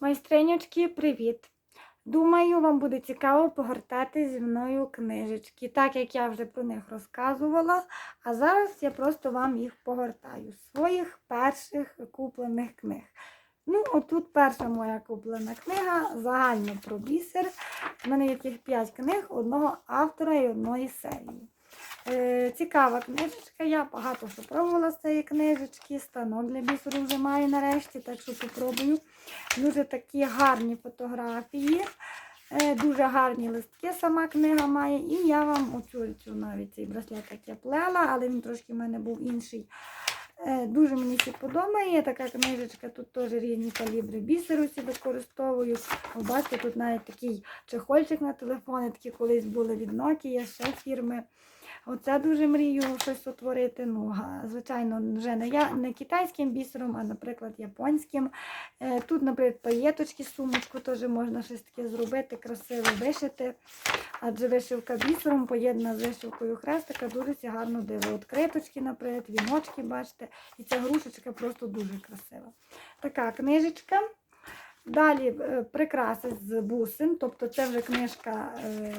Майстринючки, привіт! Думаю, вам буде цікаво погортати зі мною книжечки, так як я вже про них розказувала. А зараз я просто вам їх погортаю своїх перших куплених книг. Ну, отут перша моя куплена книга загально про бісер. У мене є таких 5 книг одного автора і одної серії. Е, цікава книжечка, я багато що пробувала з цієї книжечки. Станок для бісеру вже маю нарешті, так що попробую. Дуже такі гарні фотографії, е, дуже гарні листки сама книга має. І я вам оцю цю навіть цей браслетик я плела, але він трошки в мене був інший. Е, Дуже мені всі подобає. Така книжечка, тут теж різні калібри бісеру використовую. Бачите, тут навіть такий чехольчик на телефони, такі колись були від Nokia, ще фірми. Оце дуже мрію щось утворити. Ну, звичайно, вже не я не китайським бісером, а, наприклад, японським. Е, Тут, наприклад, паєточки, сумочку теж можна щось таке зробити, красиво вишити. Адже вишивка бісером поєднана з вишивкою хрестика дуже ся гарно диво. От криточки, наприклад, віночки, бачите. І ця грушечка просто дуже красива. Така книжечка. Далі е, прикраси з бусин, тобто це вже книжка, е,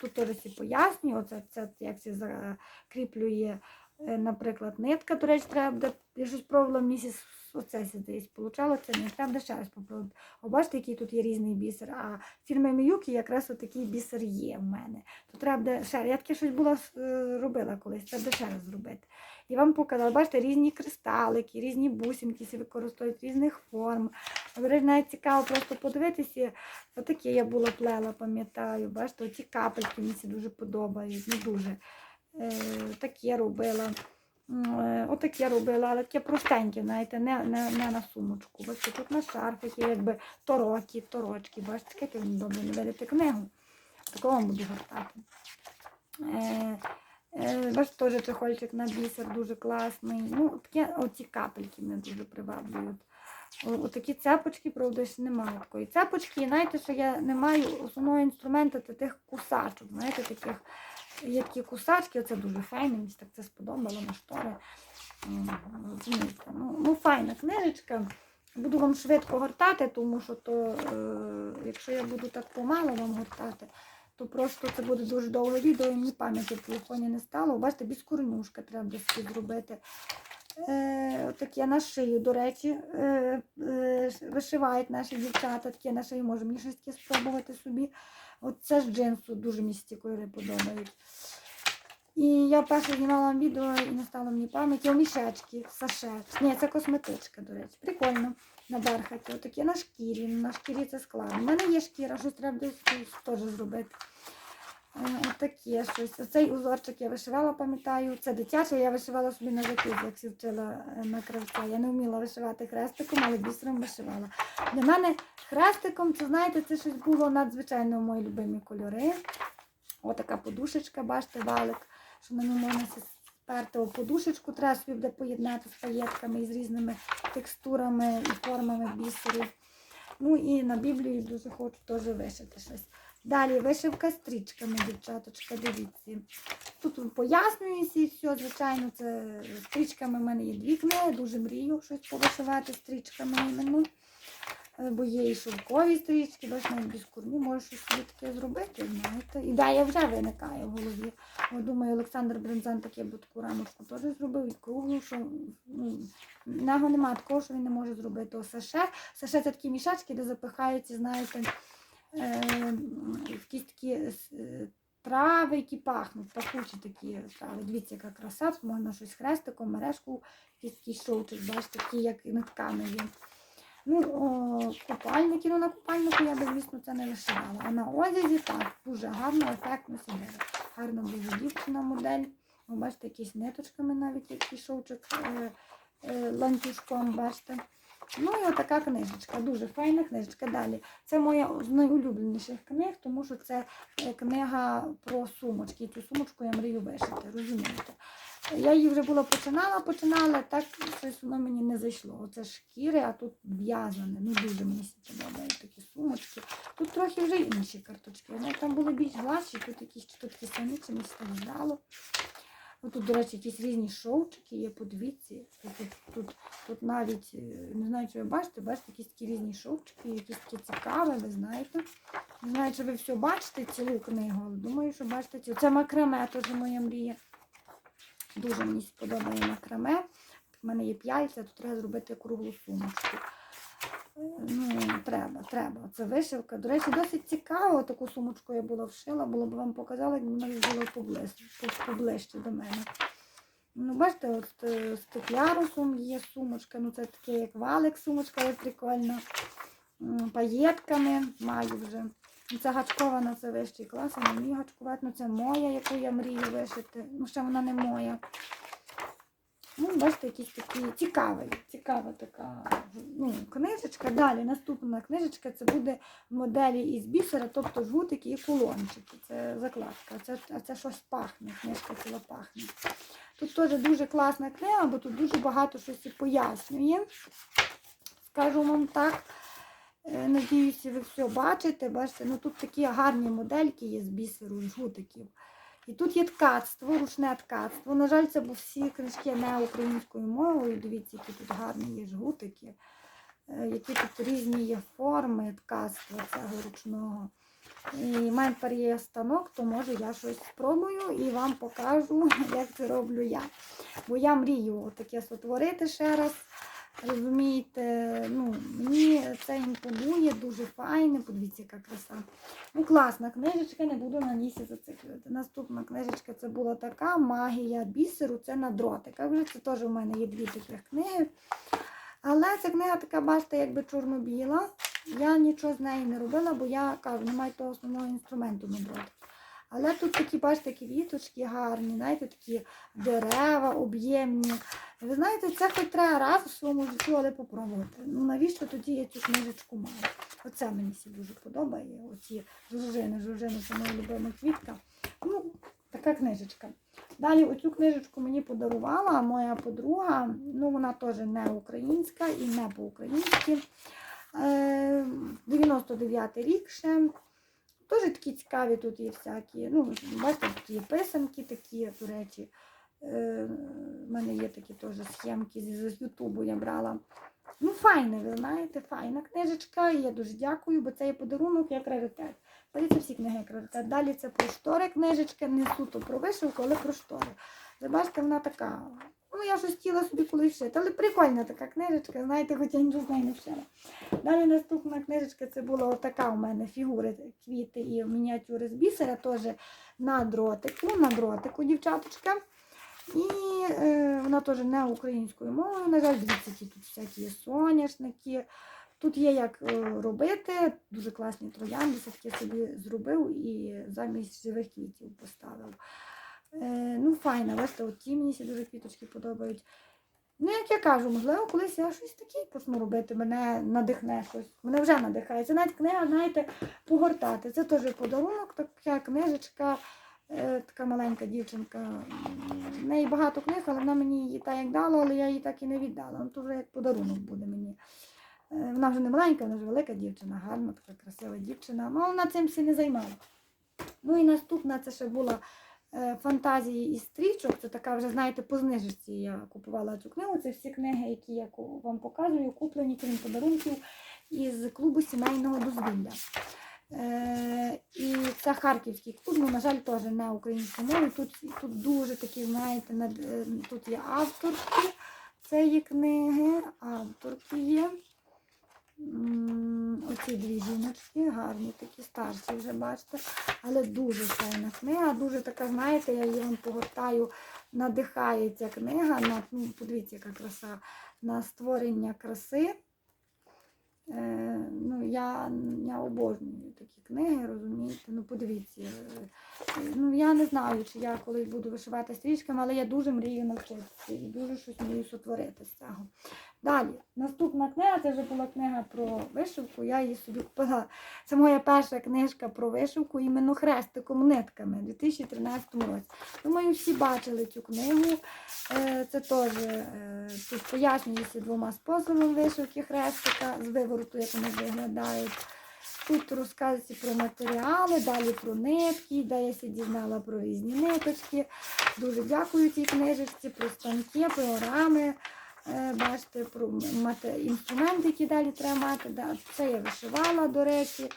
тут теж пояснює, оце це як це закріплює, е, наприклад, нитка. До речі, треба буде, я щось пробувала місяць, оце десь получало, це не треба ще раз попробувати. О, бачите, який тут є різний бісер. А фірми Міюкі якраз отакий бісер є в мене. То треба буде ще, я таке щось була робила колись, треба ще раз зробити. І вам показала, бачите, різні кристалики, різні бусинки використовують різних форм. До навіть цікаво просто подивитися. Отакі я була плела, пам'ятаю. Бачите, оці капельки мені ці дуже подобають. Не дуже. Е, таке робила. Е, Отаке робила, але таке простеньке, знаєте, не, не, не на сумочку. Бачите, тут на шарфики, якби тороки, торочки. Бачите, як добре не видите книгу. Такого вам буду гортати. Е, е, Бачите, теж чехольчик на бісер дуже класний. Ну, такі, оці капельки мене дуже приваблюють. Отакі цепочки, правда, ще немає такої цепочки. Знаєте, що я не маю основного інструменту це тих кусачок. Знаєте, таких є такі кусачки, оце дуже файно, мені так це сподобало на штори. Ну, ну, файна книжечка. Буду вам швидко гортати, тому що то, е, якщо я буду так помало вам гортати, то просто це буде дуже довге відео, і мені пам'яті в телефоні не стало. Бачите, без корнюшка треба собі зробити. Е, таке на шию, до речі, е, е, вишивають наші дівчата, таке на шию може мені щось спробувати собі. От це з джинсу дуже мені ці кольори подобають. І я перше знімала відео і не стало мені пам'яті. О, мішечки, саше. Ні, це косметичка, до речі. Прикольно. На бархаті. Отакі на шкірі. На шкірі це складно. У мене є шкіра, щось треба теж зробити. Е, Отаке щось. Оцей узорчик я вишивала, пам'ятаю. Це дитяче, я вишивала собі на закид, як всі вчила е, на кравця. Я не вміла вишивати хрестиком, але бісером вишивала. Для мене хрестиком, це знаєте, це щось було надзвичайно мої любимі кольори. Отака подушечка, бачите, валик, що на ньому можна сперти подушечку, треба собі буде поєднати з паєтками і з різними текстурами і формами бісеру. Ну і на Біблію дуже хочу теж вишити щось. Далі вишивка стрічками, дівчаточка, дивіться. Тут пояснюється і все, звичайно, це стрічками в мене є дві книги, дуже мрію щось повишивати стрічками іменно. Бо є і шовкові стрічки, бачиш, навіть без курму можу щось собі таке зробити, знаєте. Ідея вже виникає в голові. От, думаю, Олександр Брензан таке б таку рамочку теж зробив, і круглу, що ну, нього немає такого, що він не може зробити. О, саше. Саше це такі мішечки, де запихаються, знаєте, е, якісь такі е, трави, які пахнуть, пахучі такі трави. Дивіться, яка краса, можна щось хрестиком, мережку, якийсь такий шовчик, бачите, такі, як нитками є. Ну, о, купальники, ну на купальнику я би, звісно, це не вишивала. А на одязі так, дуже гарно, ефектно сиділи. Гарно дуже дівчина модель. Ви бачите, якісь ниточками навіть який шовчик е, е, ланцюжком, бачите. Ну і отака книжечка, дуже файна книжечка. Далі. Це моя з найулюбленіших книг, тому що це е, книга про сумочки. І цю сумочку я мрію вишити, розумієте. Я її вже була починала, починала, так щось воно мені не зайшло. Оце шкіри, а тут в'язане. Ну дуже мені подобають такі сумочки. Тут трохи вже інші карточки. Вони там були більш гладші, тут якісь чи тут самі чимось. Ось Тут, до речі, якісь різні шовчики є, подивіться. Тут, тут, тут, тут навіть, е, не знаю, чи ви бачите, бачите, якісь такі різні шовчики, якісь такі цікаві, ви знаєте. Не знаю, чи ви все бачите цілу книгу, але думаю, що бачите цілу. Це макраме, теж моя мрія. Дуже мені сподобає макраме. У мене є п'яльця, то треба зробити круглу сумочку. Ну, треба, треба. Це вишивка. До речі, досить цікаво. Таку сумочку я була вшила, було б вам показала, якби вона було поближче, поближче до мене. Ну, бачите, от е, з теклярусом є сумочка, ну це таке як валик сумочка, але прикольно. Паєтками маю вже. Ну, Це гачкована, це вищий клас, я не вмію гачкувати. Ну, це моя, яку я мрію вишити. Ну, ще вона не моя. Ну, бачите, якісь такі цікаві, цікава така ну, книжечка. Далі наступна книжечка це буде моделі із бісера, тобто жгутики і кулончики. Це закладка. Це, це щось пахне, книжка ціла пахне. Тут теж дуже класна книга, бо тут дуже багато щось пояснює. Скажу вам так. Е, Надіюся, ви все бачите. Бачите, ну тут такі гарні модельки є з бісеру, жгутиків. І тут є ткацтво, ручне ткацтво. На жаль, це бо всі книжки не українською мовою. Дивіться, які тут гарні є жгутики, е, які тут різні є форми ткацтва цього ручного. І в мене тепер є станок, то може я щось спробую і вам покажу, як це роблю я. Бо я мрію таке сотворити ще раз. Розумієте, ну, мені це імпонує, дуже файне, подивіться, яка краса. Ну, класна книжечка, не буду на ній зациклювати. Наступна книжечка це була така магія бісеру, це на дротиках. Вже це теж у мене є дві таких книги. Але ця книга така, бачите, якби чорно-біла. Я нічого з нею не робила, бо я кажу, немає того основного інструменту на дротик. Але тут такі, бачите, квіточки гарні, знаєте, такі дерева об'ємні. Ви знаєте, це хоч треба раз у своєму житті, але попробувати. Ну навіщо тоді я цю книжечку маю? Оце мені всі дуже подобає. Оці жужжини, жужжини це моя любима квітка. Ну, така книжечка. Далі оцю книжечку мені подарувала моя подруга. Ну, вона теж не українська і не по-українськи. Е, 99 рік ще. Теж такі цікаві тут є всякі. Ну, бачите, такі писанки такі, до речі. Е, У мене є такі теж схемки з, Ютубу я брала. Ну, файне, ви знаєте, файна книжечка. І я дуже дякую, бо це є подарунок як раритет. Це всі книги як раритет. Далі це про штори книжечка, не суто про вишивку, але про штори. Ви бачите, вона така. Я щось хотіла собі колись вшити, але прикольна така книжечка, знаєте, хоча я нічого з не вшила. Далі наступна книжечка це була отака у мене фігури, квіти і мініатюри з бісера, теж на дротику, на дротику, дівчаточка. І е, вона теж не українською мовою. На жаль, дивіться, тут всякі соняшники. Тут є як е, робити, дуже класні троянди, все-таки собі зробив і замість живих квітів поставив. Е, ну, файна, бачите, от ті мені всі дуже квіточки подобають. Ну, як я кажу, можливо, колись я щось таке почну робити, мене надихне щось. Мене вже надихає. Це навіть книга, знаєте, погортати. Це теж подарунок, така книжечка, е, така маленька дівчинка. В неї багато книг, але вона мені її так як дала, але я її так і не віддала. Ну, то вже як подарунок буде мені. Е, Вона вже не маленька, вона вже велика дівчина, гарна, така красива дівчина. Ну, вона цим всі не займала. Ну і наступна це ще була фантазії із стрічок. Це така вже, знаєте, по знижці я купувала цю книгу. Це всі книги, які я вам показую, куплені крім подарунків із клубу сімейного дозвілля. Е, і це харківський клуб, ну, на жаль, теж не українською мовою. Тут, тут дуже такі, знаєте, е, тут є авторки цієї книги, авторки є. Оці дві жіночки, гарні, такі старші вже бачите. Але дуже файна книга, дуже така, знаєте, я її вам погортаю, надихає книга. На, ну, подивіться, яка краса на створення краси. Е, ну, я, я обожнюю такі книги, розумієте. Ну, подивіться. е, Ну, я не знаю, чи я колись буду вишивати стрічками, але я дуже мрію навчитися і дуже щось мрію сотворити з цього. Далі, наступна книга, це вже була книга про вишивку. Я її собі купила. Це моя перша книжка про вишивку, іменно хрестиком нитками у 2013 році. Думаю, всі бачили цю книгу. Е, Це теж е, тут пояснюється двома способами вишивки хрестика, з вивороту, як вони виглядають. Тут розказується про матеріали, далі про нитки, де я ся дізнала про різні ниточки. Дуже дякую цій книжечці, про станки, програми. Е, Бачите, про мате- інструменти, які далі треба мати. Це я вишивала, до речі,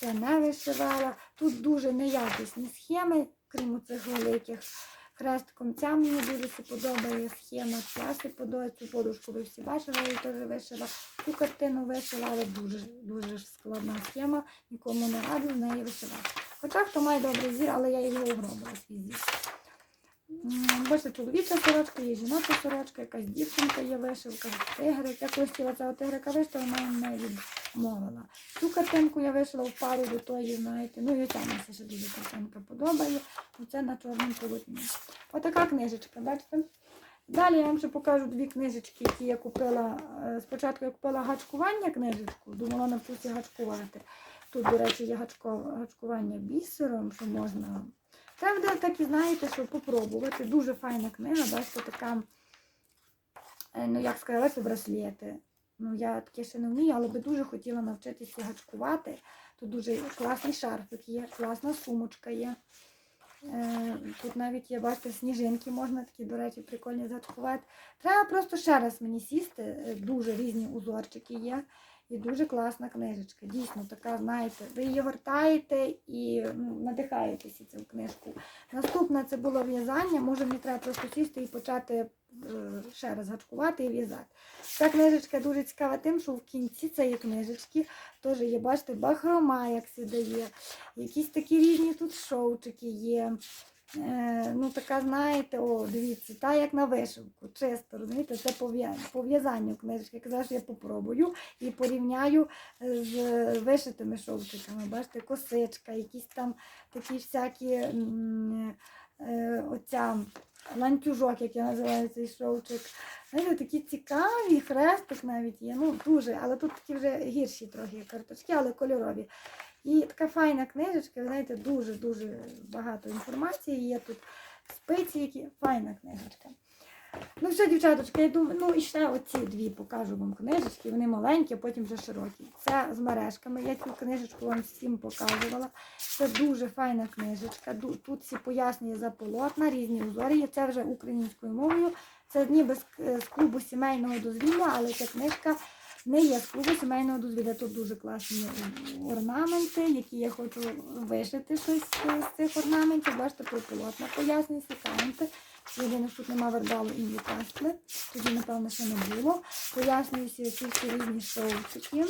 це не вишивала. Тут дуже неякісні схеми, крім цих великих. Хрестиком ця мені дуже подобає схема. Ця се подобає. Цю подушку ви всі бачили, я теж вишила. Цю картину вишила, але дуже, дуже складна схема. Нікому не раджу з неї вишивати. Хоча хто має добрий зір, але я його огробила свій зір. Бачите, чоловіча сорочка, є жіноча сорочка, якась дівчинка є вишивка, тигрик. Я колись цього тигрика вишити, вона мене відмовила. Цю картинку я вишила в пару до тої, знаєте. Ну і ця мені ще дуже картинка подобає. Оце на чорному полотні. Отака книжечка, бачите? Далі я вам ще покажу дві книжечки, які я купила. Е, Спочатку я купила гачкування книжечку, думала навчуся гачкувати. Тут, до речі, є гачкування бісером, що можна. Це буде такі, знаєте, що попробувати. Дуже файна книга, бачите, така, е, ну як сказати, браслети. Ну, я таке ще не вмію, але би дуже хотіла навчитися гачкувати. Тут дуже класний шарфик є, класна сумочка є. Е, Тут навіть є, бачите, сніжинки можна такі, до речі, прикольні зачкувати. Треба просто ще раз мені сісти. е, Дуже різні узорчики є. І дуже класна книжечка. Дійсно, така, знаєте, ви її гортаєте і ну, надихаєтеся цю книжку. Наступне це було в'язання. Може, мені треба просто сісти і почати е, ще раз гачкувати і в'язати. Ця книжечка дуже цікава тим, що в кінці цієї книжечки теж є, бачите, бахрома, як сюди є. Якісь такі різні тут шовчики є. Е, ну, така, знаєте, о, дивіться, та як на вишивку, чисто, розумієте, це по в'я- по в'язанню книжки. Що я попробую і порівняю е, з вишитими шовчиками. Бачите, косичка, якісь там такі всякі е, оця ланцюжок, як я називаю цей шовчик. Знаєте, такі цікаві, хрестик навіть є. Ну, дуже, але тут такі вже гірші трохи карточки, але кольорові. І така файна книжечка, ви знаєте, дуже-дуже багато інформації є тут. Спиці, які файна книжечка. Ну все, дівчаточка, я думаю, ну і ще оці дві покажу вам книжечки. Вони маленькі, а потім вже широкі. Це з мережками. Я цю книжечку вам всім показувала. Це дуже файна книжечка. Тут всі пояснює за полотна, різні узори. Це вже українською мовою. Це ніби з клубу сімейного дозвілля, але ця книжка не є з сімейного дозвілля. Тут дуже класні орнаменти, які я хочу вишити щось з цих орнаментів. Бачите, про полотна пояснює, секанти. Єдине, що тут нема вердалу і ньюкасли. Тоді, напевно, ще не було. Пояснююся всі різні шовчики.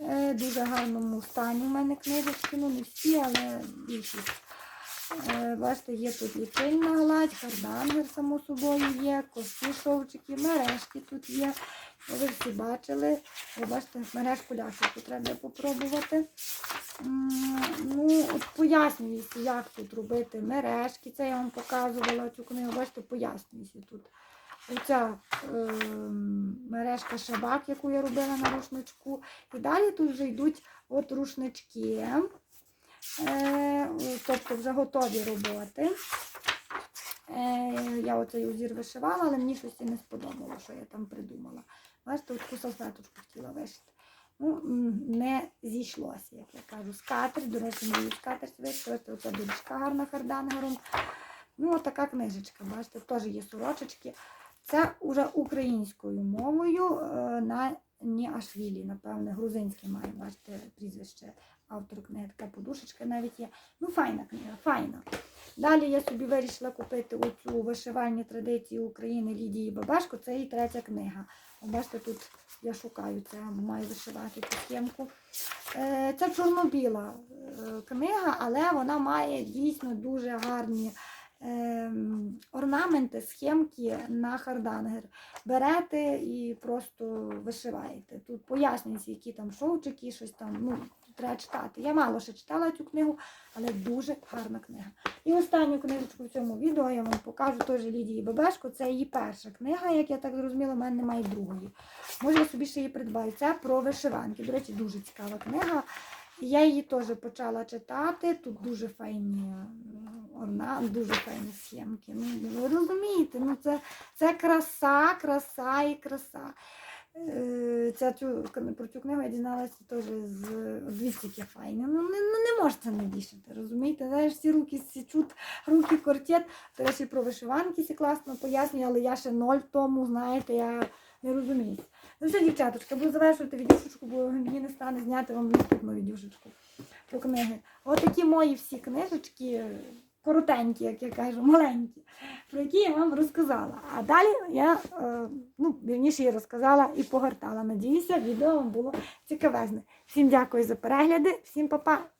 Е, Дуже гарному стані у мене книжечки, ну не всі, але більшість. Е, Бачите, є тут і пильна гладь, хардангер, само собою є, косі шовчики, мережки тут є. Ви всі бачили. Ви бачите, мережку ляшку треба попробувати. Ну, от пояснююся, як тут робити мережки. Це я вам показувала цю книгу. Бачите, пояснююся тут. Оця е, мережка шабак, яку я робила на рушничку. І далі тут вже йдуть от рушнички. Е, тобто вже готові роботи. Е, я оцей узір вишивала, але мені щось не сподобало, що я там придумала. Бачите, таку салфеточку хотіла вишити. Ну, не зійшлося, як я кажу. Скатерть, до речі, мені скатерть вишити. Оця доріжка гарна хардангером. Ну, така книжечка, бачите, теж є сорочечки. Це вже українською мовою е, на Ніашвілі, напевне, грузинське має, бачите, прізвище автор книги, така подушечка навіть є. Ну, файна книга, файна. Далі я собі вирішила купити оцю вишивальні традиції України Лідії Бабашко. Це її третя книга. Бачите, тут я шукаю це, маю вишивати цю схемку. Е, Це чорно-біла е, книга, але вона має дійсно дуже гарні ем, орнаменти, схемки на хардангер. Берете і просто вишиваєте. Тут пояснюється, які там шовчики, щось там. Ну, треба читати. Я мало ще читала цю книгу, але дуже гарна книга. І останню книжечку в цьому відео я вам покажу теж Лідії Бебешко. Це її перша книга, як я так зрозуміла, в мене немає другої. Може, я собі ще її придбаю. Це про вишиванки. До речі, дуже цікава книга. Я її теж почала читати. Тут дуже файні м, орна, дуже файні схемки. Ну, ви розумієте, ну це, це краса, краса і краса. Е, Ця про цю книгу я дізналася теж з двісті файне. Ну не, ну не можете не вішати, розумієте? Знаєш, всі руки січуть, руки кортять. До речі, про вишиванки всі класно пояснюю, але я ще ноль тому, знаєте, я не розумію. Ну все, дівчаточка, буду завершувати відюшечку, бо мені не стане зняти вам наступну відюшечку про книги. От такі мої всі книжечки, коротенькі, як я кажу, маленькі, про які я вам розказала. А далі я, е, ну, вірніше, її розказала і погортала. Надіюся, відео вам було цікавезне. Всім дякую за перегляди, всім па-па!